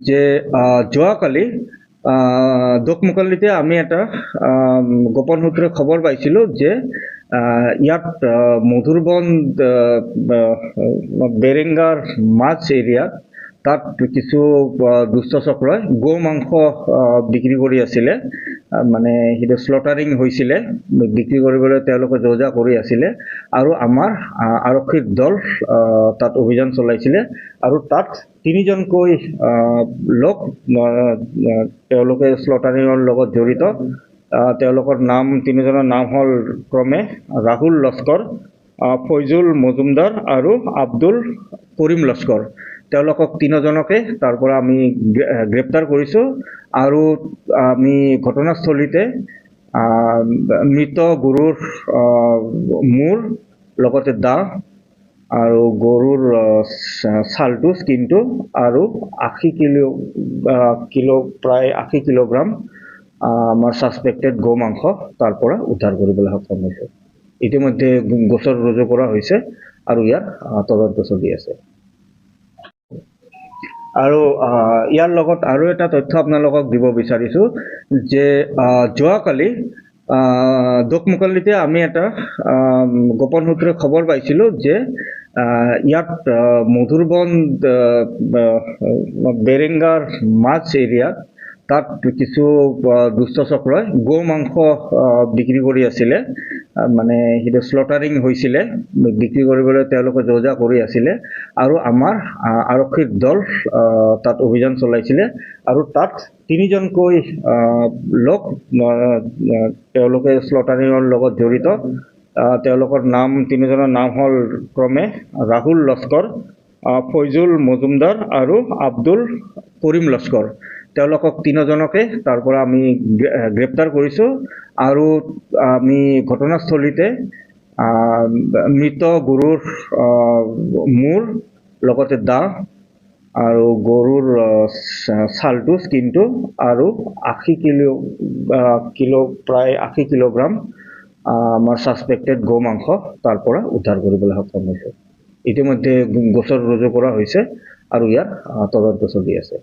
যে যোৱাকালি দোকমোকালিতে আমি এটা গোপন সূত্ৰে খবৰ পাইছিলোঁ যে ইয়াত মধুৰবন বেৰেংগাৰ মাছ এৰিয়াত তাত কিছু দুষ্ট চক্ৰই গো মাংস বিক্ৰী কৰি আছিলে। মানে সেইটো শ্লটাৰিং হৈছিলে বিক্ৰী কৰিবলৈ তেওঁলোকে যো জা কৰি আছিলে। আৰু আমাৰ আৰক্ষীৰ দল তাত অভিযান চলাইছিলে। আৰু তাত তিনিজনকৈ লোক তেওঁলোকে শ্লটাৰিঙৰ লগত জড়িত। তেওঁলোকৰ নাম তিনিজনৰ নাম হ'ল ক্ৰমে ৰাহুল লস্কৰ ফৈজুল মজুমদাৰ আৰু আব্দুল কৰিম লস্কৰ। তেওঁলোকক তিনিজনকে তাৰ পৰা আমি গ্ৰেপ্তাৰ কৰিছোঁ আৰু আমি ঘটনাস্থলীতে মৃত গৰুৰ মূৰ লগতে দাহ আৰু গৰুৰ ছালটো স্কিনটো আৰু আশী কিলো কিলো প্ৰায় আশী কিলোগ্ৰাম আমাৰ ছাছপেক্টেড গো মাংস তাৰ পৰা উদ্ধাৰ কৰিবলৈ সক্ষম হৈছোঁ। ইতিমধ্যে গোচৰ ৰুজু কৰা হৈছে আৰু আহ, তদন্ত চলি আছে। আৰু ইয়াৰ লগত আৰু এটা তথ্য আপোনালোকক দিব বিচাৰিছোঁ যে যোৱাকালি আহ, দোকমোকালিতে আমি এটা গোপন সূত্ৰে খবৰ পাইছিলোঁ যে ইয়াত মধুৰবন বেৰেংগাৰ মাছ এৰিয়াত তাত কিছু দুষ্ট চক্ৰই গো মাংস বিক্ৰী কৰি আছিলে। মানে সেইটো শ্লটাৰিং হৈছিলে, বিক্ৰী কৰিবলৈ তেওঁলোকে যো কৰি আছিলে, আৰু আমাৰ আৰক্ষীৰ দল তাত অভিযান চলাইছিলে, আৰু তাত তিনিজনকৈ লোক তেওঁলোকে শ্লটাৰিঙৰ লগত জড়িত। তেওঁলোকৰ নাম, তিনিজনৰ নাম হ'ল ক্ৰমে ৰাহুল লস্কৰ ফৈজুল মজুমদাৰ আৰু আব্দুল কৰিম লস্কৰ। তেওঁলোকক তিনিজনকে, তাৰ আমি গ্ৰেপ্তাৰ কৰিছোঁ আৰু আমি ঘটনাস্থলীতে মৃত গৰুৰ মূৰ, লগতে দাহ আৰু গৰুৰ ছালটো, স্কিনটো আৰু আশী কিলো কিলো, প্ৰায় আশী কিলোগ্ৰাম আমাৰ ছাছপেক্টেড গো মাংস তাৰ পৰা উদ্ধাৰ কৰিবলৈ সক্ষম হৈছোঁ। ইতিমধ্যে গোচৰ ৰুজু কৰা হৈছে আৰু ইয়াৰ তদন্ত চলি আছে।